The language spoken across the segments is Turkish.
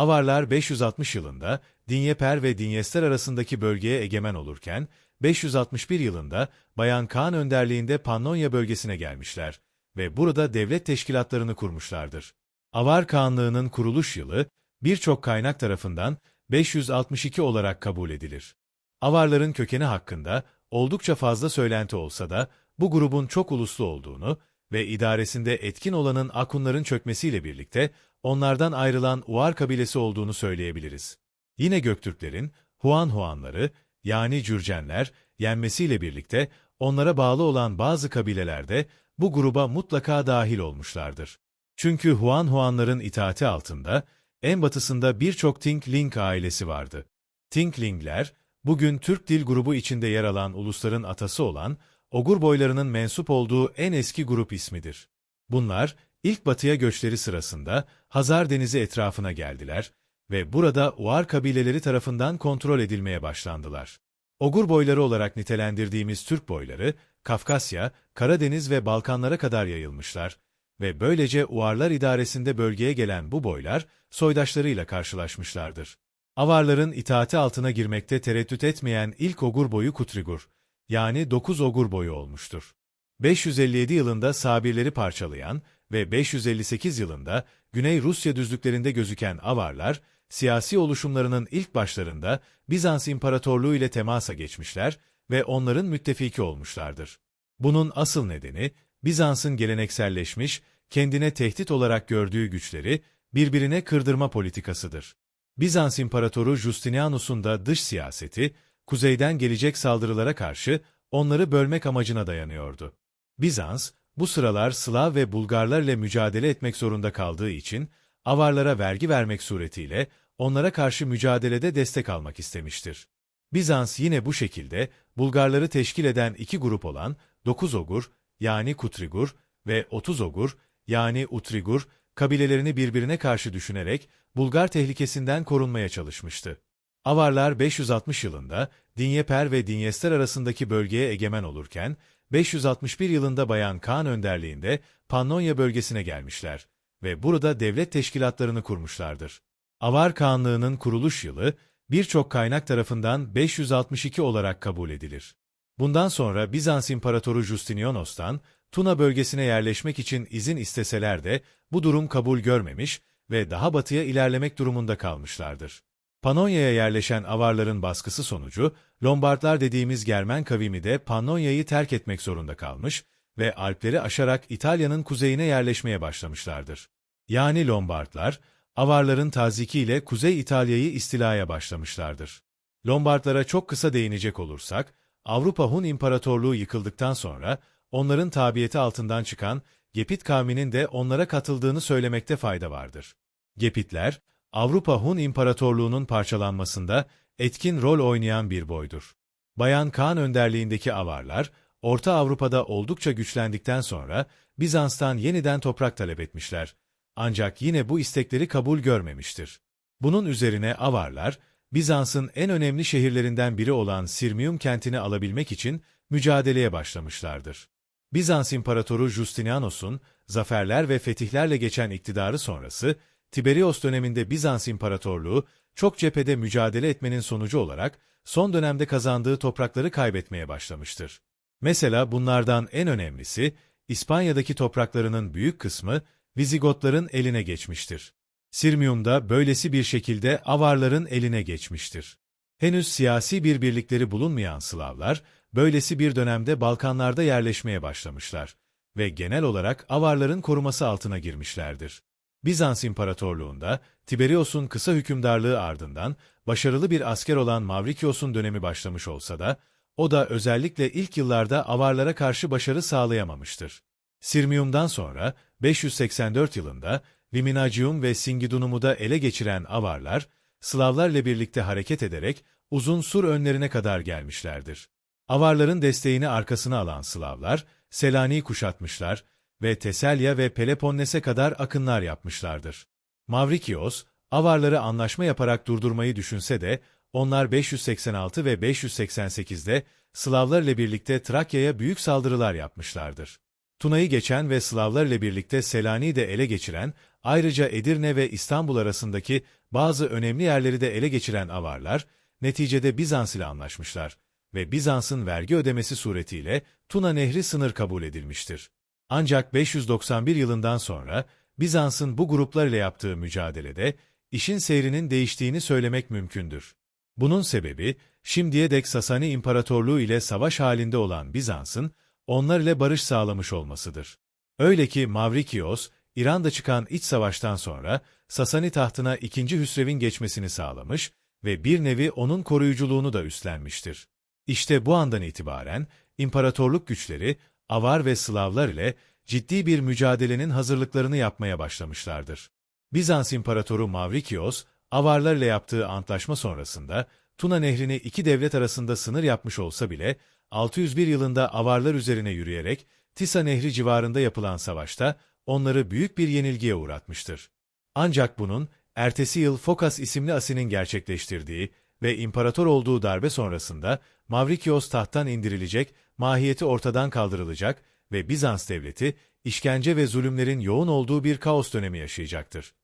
Avarlar 560 yılında Dinyeper ve Dinyester arasındaki bölgeye egemen olurken, 561 yılında Bayan Kaan önderliğinde Pannonya bölgesine gelmişler ve burada devlet teşkilatlarını kurmuşlardır. Avar Kağanlığı'nın kuruluş yılı birçok kaynak tarafından 562 olarak kabul edilir. Avarların kökeni hakkında oldukça fazla söylenti olsa da bu grubun çok uluslu olduğunu ve idaresinde etkin olanın Akunların çökmesiyle birlikte onlardan ayrılan Uar kabilesi olduğunu söyleyebiliriz. Yine Göktürklerin Huan Huanları yani Cürcenler yenmesiyle birlikte onlara bağlı olan bazı kabilelerde bu gruba mutlaka dahil olmuşlardır. Çünkü Huan Huanların itaati altında en batısında birçok Ting-Ling ailesi vardı. Ting-Lingler, bugün Türk dil grubu içinde yer alan ulusların atası olan Ogur boylarının mensup olduğu en eski grup ismidir. Bunlar, ilk batıya göçleri sırasında Hazar Denizi etrafına geldiler ve burada Uar kabileleri tarafından kontrol edilmeye başlandılar. Ogur boyları olarak nitelendirdiğimiz Türk boyları, Kafkasya, Karadeniz ve Balkanlara kadar yayılmışlar ve böylece Uarlar idaresinde bölgeye gelen bu boylar, soydaşlarıyla karşılaşmışlardır. Avarların itaati altına girmekte tereddüt etmeyen ilk ogur boyu Kutrigur, yani 9 ogur boyu olmuştur. 557 yılında Sabirleri parçalayan ve 558 yılında Güney Rusya düzlüklerinde gözüken Avarlar, siyasi oluşumlarının ilk başlarında Bizans İmparatorluğu ile temasa geçmişler ve onların müttefiki olmuşlardır. Bunun asıl nedeni, Bizans'ın gelenekselleşmiş, kendine tehdit olarak gördüğü güçleri birbirine kırdırma politikasıdır. Bizans İmparatoru Justinianus'un da dış siyaseti, kuzeyden gelecek saldırılara karşı onları bölmek amacına dayanıyordu. Bizans, bu sıralar Slav ve Bulgarlar ile mücadele etmek zorunda kaldığı için, Avarlara vergi vermek suretiyle onlara karşı mücadelede destek almak istemiştir. Bizans yine bu şekilde Bulgarları teşkil eden iki grup olan 9 Ogur yani Kutrigur ve 30 Ogur yani Utrigur kabilelerini birbirine karşı düşünerek Bulgar tehlikesinden korunmaya çalışmıştı. Avarlar 560 yılında Dinyeper ve Dinyester arasındaki bölgeye egemen olurken, 561 yılında Bayan Kaan önderliğinde Pannonya bölgesine gelmişler ve burada devlet teşkilatlarını kurmuşlardır. Avar Kağanlığı'nın kuruluş yılı birçok kaynak tarafından 562 olarak kabul edilir. Bundan sonra Bizans İmparatoru Justinianos'tan Tuna bölgesine yerleşmek için izin isteseler de bu durum kabul görmemiş ve daha batıya ilerlemek durumunda kalmışlardır. Pannonya'ya yerleşen Avarların baskısı sonucu, Lombardlar dediğimiz Germen kavimi de Pannonya'yı terk etmek zorunda kalmış ve Alpleri aşarak İtalya'nın kuzeyine yerleşmeye başlamışlardır. Yani Lombardlar, Avarların tazikiyle Kuzey İtalya'yı istilaya başlamışlardır. Lombardlara çok kısa değinecek olursak, Avrupa Hun İmparatorluğu yıkıldıktan sonra onların tabiyeti altından çıkan Gepit kavminin de onlara katıldığını söylemekte fayda vardır. Gepitler, Avrupa Hun İmparatorluğu'nun parçalanmasında etkin rol oynayan bir boydur. Bayan Kaan önderliğindeki Avarlar, Orta Avrupa'da oldukça güçlendikten sonra Bizans'tan yeniden toprak talep etmişler. Ancak yine bu istekleri kabul görmemiştir. Bunun üzerine Avarlar, Bizans'ın en önemli şehirlerinden biri olan Sirmium kentini alabilmek için mücadeleye başlamışlardır. Bizans İmparatoru Justinianos'un zaferler ve fetihlerle geçen iktidarı sonrası, Tiberios döneminde Bizans İmparatorluğu çok cephede mücadele etmenin sonucu olarak son dönemde kazandığı toprakları kaybetmeye başlamıştır. Mesela bunlardan en önemlisi, İspanya'daki topraklarının büyük kısmı Vizigotların eline geçmiştir. Sirmium'da böylesi bir şekilde Avarların eline geçmiştir. Henüz siyasi bir birlikleri bulunmayan Slavlar, böylesi bir dönemde Balkanlarda yerleşmeye başlamışlar ve genel olarak Avarların koruması altına girmişlerdir. Bizans İmparatorluğu'nda Tiberios'un kısa hükümdarlığı ardından başarılı bir asker olan Mavrikios'un dönemi başlamış olsa da, o da özellikle ilk yıllarda Avarlara karşı başarı sağlayamamıştır. Sirmium'dan sonra 584 yılında Viminacium ve Singidunum'u da ele geçiren Avarlar, Slavlarla birlikte hareket ederek uzun sur önlerine kadar gelmişlerdir. Avarların desteğini arkasına alan Slavlar, Selanik'i kuşatmışlar ve Teselya ve Peloponnes'e kadar akınlar yapmışlardır. Mavrikios, Avarları anlaşma yaparak durdurmayı düşünse de, onlar 586 ve 588'de Slavlar ile birlikte Trakya'ya büyük saldırılar yapmışlardır. Tuna'yı geçen ve Slavlar ile birlikte Selanik'i de ele geçiren, ayrıca Edirne ve İstanbul arasındaki bazı önemli yerleri de ele geçiren Avarlar, neticede Bizans ile anlaşmışlar ve Bizans'ın vergi ödemesi suretiyle Tuna Nehri sınır kabul edilmiştir. Ancak 591 yılından sonra Bizans'ın bu gruplar ile yaptığı mücadelede işin seyrinin değiştiğini söylemek mümkündür. Bunun sebebi, şimdiye dek Sasani İmparatorluğu ile savaş halinde olan Bizans'ın onlar ile barış sağlamış olmasıdır. Öyle ki Mavrikios, İran'da çıkan iç savaştan sonra Sasani tahtına 2. Hüsrev'in geçmesini sağlamış ve bir nevi onun koruyuculuğunu da üstlenmiştir. İşte bu andan itibaren imparatorluk güçleri Avar ve Slavlar ile ciddi bir mücadelenin hazırlıklarını yapmaya başlamışlardır. Bizans İmparatoru Mavrikios, Avarlar ile yaptığı antlaşma sonrasında Tuna Nehri'ni iki devlet arasında sınır yapmış olsa bile 601 yılında Avarlar üzerine yürüyerek Tisa Nehri civarında yapılan savaşta onları büyük bir yenilgiye uğratmıştır. Ancak bunun ertesi yıl Fokas isimli asinin gerçekleştirdiği ve imparator olduğu darbe sonrasında Mavrikios tahttan indirilecek, mahiyeti ortadan kaldırılacak ve Bizans devleti işkence ve zulümlerin yoğun olduğu bir kaos dönemi yaşayacaktır.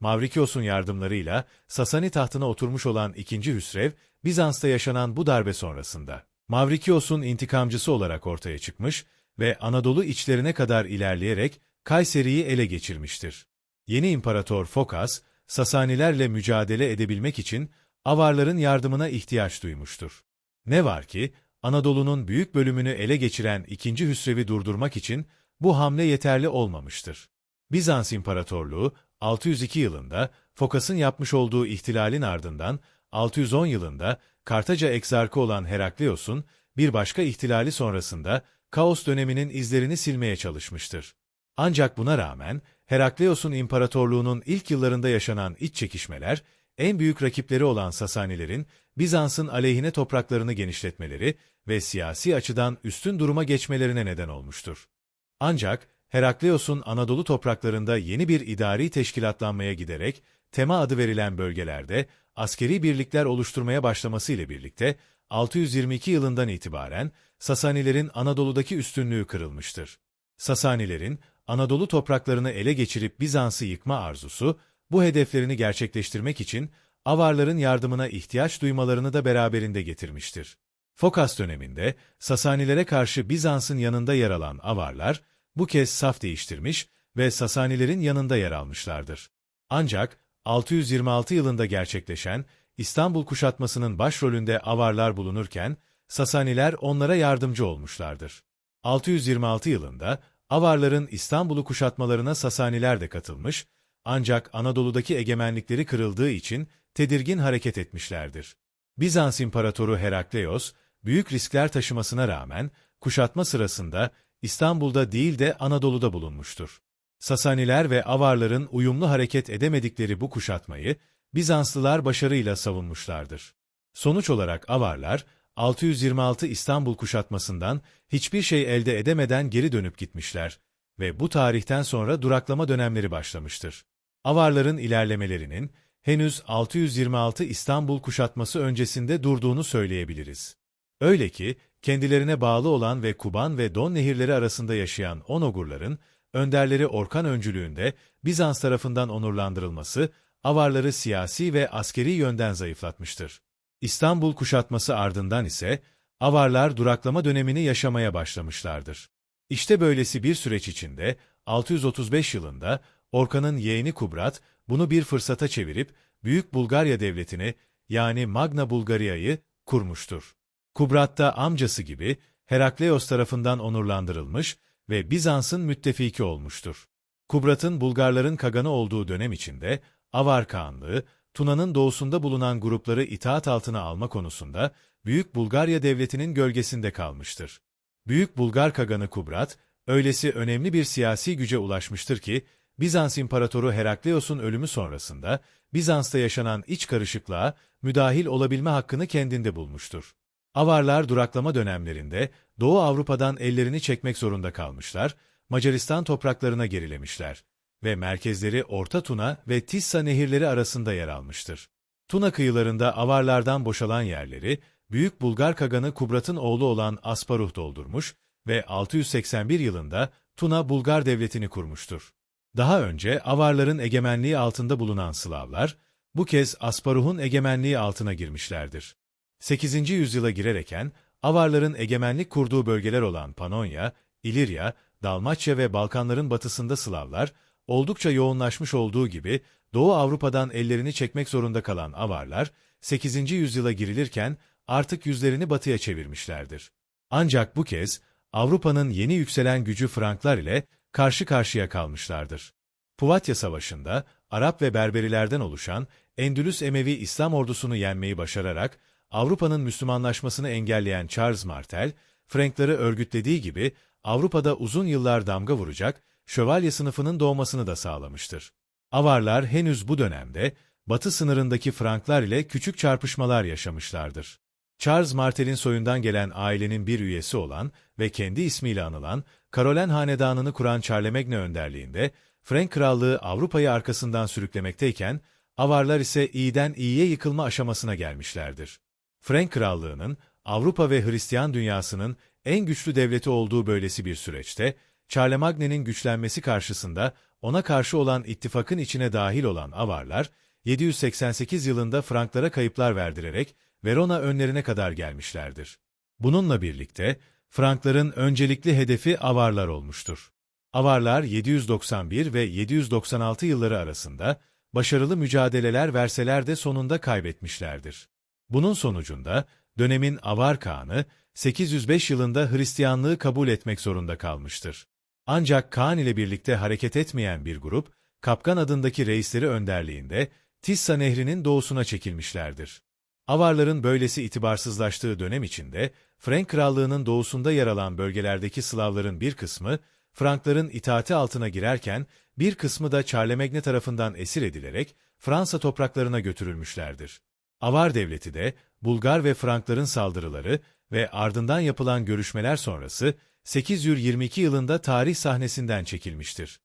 Mavrikios'un yardımlarıyla Sasani tahtına oturmuş olan 2. Hüsrev, Bizans'ta yaşanan bu darbe sonrasında Mavrikios'un intikamcısı olarak ortaya çıkmış ve Anadolu içlerine kadar ilerleyerek Kayseri'yi ele geçirmiştir. Yeni İmparator Fokas, Sasanilerle mücadele edebilmek için Avarların yardımına ihtiyaç duymuştur. Ne var ki, Anadolu'nun büyük bölümünü ele geçiren 2. Hüsrev'i durdurmak için bu hamle yeterli olmamıştır. Bizans İmparatorluğu, 602 yılında Fokas'ın yapmış olduğu ihtilalin ardından 610 yılında Kartaca egzarkı olan Herakleios'un bir başka ihtilali sonrasında Kaos döneminin izlerini silmeye çalışmıştır. Ancak buna rağmen Herakleios'un imparatorluğunun ilk yıllarında yaşanan iç çekişmeler, en büyük rakipleri olan Sasanilerin Bizans'ın aleyhine topraklarını genişletmeleri ve siyasi açıdan üstün duruma geçmelerine neden olmuştur. Ancak Herakleios'un Anadolu topraklarında yeni bir idari teşkilatlanmaya giderek Tema adı verilen bölgelerde askeri birlikler oluşturmaya başlaması ile birlikte 622 yılından itibaren Sasanilerin Anadolu'daki üstünlüğü kırılmıştır. Sasanilerin Anadolu topraklarını ele geçirip Bizans'ı yıkma arzusu, bu hedeflerini gerçekleştirmek için Avarların yardımına ihtiyaç duymalarını da beraberinde getirmiştir. Fokas döneminde Sasanilere karşı Bizans'ın yanında yer alan Avarlar, bu kez saf değiştirmiş ve Sasanilerin yanında yer almışlardır. Ancak 626 yılında gerçekleşen İstanbul kuşatmasının başrolünde Avarlar bulunurken, Sasaniler onlara yardımcı olmuşlardır. 626 yılında Avarların İstanbul'u kuşatmalarına Sasaniler de katılmış, ancak Anadolu'daki egemenlikleri kırıldığı için tedirgin hareket etmişlerdir. Bizans İmparatoru Herakleios, büyük riskler taşımasına rağmen kuşatma sırasında İstanbul'da değil de Anadolu'da bulunmuştur. Sasaniler ve Avarların uyumlu hareket edemedikleri bu kuşatmayı Bizanslılar başarıyla savunmuşlardır. Sonuç olarak Avarlar, 626 İstanbul kuşatmasından hiçbir şey elde edemeden geri dönüp gitmişler ve bu tarihten sonra duraklama dönemleri başlamıştır. Avarların ilerlemelerinin henüz 626 İstanbul kuşatması öncesinde durduğunu söyleyebiliriz. Öyle ki, kendilerine bağlı olan ve Kuban ve Don nehirleri arasında yaşayan Onogurların, önderleri Orkan öncülüğünde Bizans tarafından onurlandırılması, Avarları siyasi ve askeri yönden zayıflatmıştır. İstanbul kuşatması ardından ise Avarlar duraklama dönemini yaşamaya başlamışlardır. İşte böylesi bir süreç içinde 635 yılında Orkan'ın yeğeni Kubrat bunu bir fırsata çevirip Büyük Bulgarya Devleti'ni yani Magna Bulgaria'yı kurmuştur. Kubrat da amcası gibi Herakleios tarafından onurlandırılmış ve Bizans'ın müttefiki olmuştur. Kubrat'ın Bulgarların kaganı olduğu dönem içinde Avar Kağanlığı, Tuna'nın doğusunda bulunan grupları itaat altına alma konusunda Büyük Bulgarya Devleti'nin gölgesinde kalmıştır. Büyük Bulgar Kaganı Kubrat, öylesi önemli bir siyasi güce ulaşmıştır ki, Bizans İmparatoru Herakleios'un ölümü sonrasında Bizans'ta yaşanan iç karışıklığa müdahil olabilme hakkını kendinde bulmuştur. Avarlar duraklama dönemlerinde Doğu Avrupa'dan ellerini çekmek zorunda kalmışlar, Macaristan topraklarına gerilemişler ve merkezleri Orta Tuna ve Tissa nehirleri arasında yer almıştır. Tuna kıyılarında avarlardan boşalan yerleri, Büyük Bulgar Kaganı Kubrat'ın oğlu olan Asparuh doldurmuş ve 681 yılında Tuna Bulgar Devleti'ni kurmuştur. Daha önce Avarların egemenliği altında bulunan Slavlar, Bu kez Asparuh'un egemenliği altına girmişlerdir. 8. yüzyıla girereken Avarların egemenlik kurduğu bölgeler olan Panonya, İlirya, Dalmaçya ve Balkanların batısında Slavlar, oldukça yoğunlaşmış olduğu gibi Doğu Avrupa'dan ellerini çekmek zorunda kalan Avarlar, 8. yüzyıla girilirken artık yüzlerini batıya çevirmişlerdir. Ancak bu kez Avrupa'nın yeni yükselen gücü Franklar ile karşı karşıya kalmışlardır. Puvatya Savaşı'nda Arap ve Berberilerden oluşan Endülüs Emevi İslam ordusunu yenmeyi başararak Avrupa'nın Müslümanlaşmasını engelleyen Charles Martel, Frankları örgütlediği gibi Avrupa'da uzun yıllar damga vuracak şövalye sınıfının doğmasını da sağlamıştır. Avarlar henüz bu dönemde batı sınırındaki Franklar ile küçük çarpışmalar yaşamışlardır. Charles Martel'in soyundan gelen ailenin bir üyesi olan ve kendi ismiyle anılan Karolen Hanedanı'nı kuran Charlemagne önderliğinde Frank Krallığı Avrupa'yı arkasından sürüklemekteyken, Avarlar ise iyiden iyiye yıkılma aşamasına gelmişlerdir. Frank Krallığı'nın Avrupa ve Hristiyan dünyasının en güçlü devleti olduğu böylesi bir süreçte, Charlemagne'nin güçlenmesi karşısında ona karşı olan ittifakın içine dahil olan Avarlar, 788 yılında Franklara kayıplar verdirerek Verona önlerine kadar gelmişlerdir. Bununla birlikte Frankların öncelikli hedefi Avarlar olmuştur. Avarlar 791 ve 796 yılları arasında başarılı mücadeleler verseler de sonunda kaybetmişlerdir. Bunun sonucunda dönemin Avar Kağan'ı 805 yılında Hristiyanlığı kabul etmek zorunda kalmıştır. Ancak Kaan ile birlikte hareket etmeyen bir grup, Kapkan adındaki reisleri önderliğinde Tissa Nehri'nin doğusuna çekilmişlerdir. Avarların böylesi itibarsızlaştığı dönem içinde, Frank Krallığı'nın doğusunda yer alan bölgelerdeki Slavların bir kısmı, Frankların itaati altına girerken, bir kısmı da Charlemagne tarafından esir edilerek Fransa topraklarına götürülmüşlerdir. Avar devleti de Bulgar ve Frankların saldırıları ve ardından yapılan görüşmeler sonrası 822 yılında tarih sahnesinden çekilmiştir.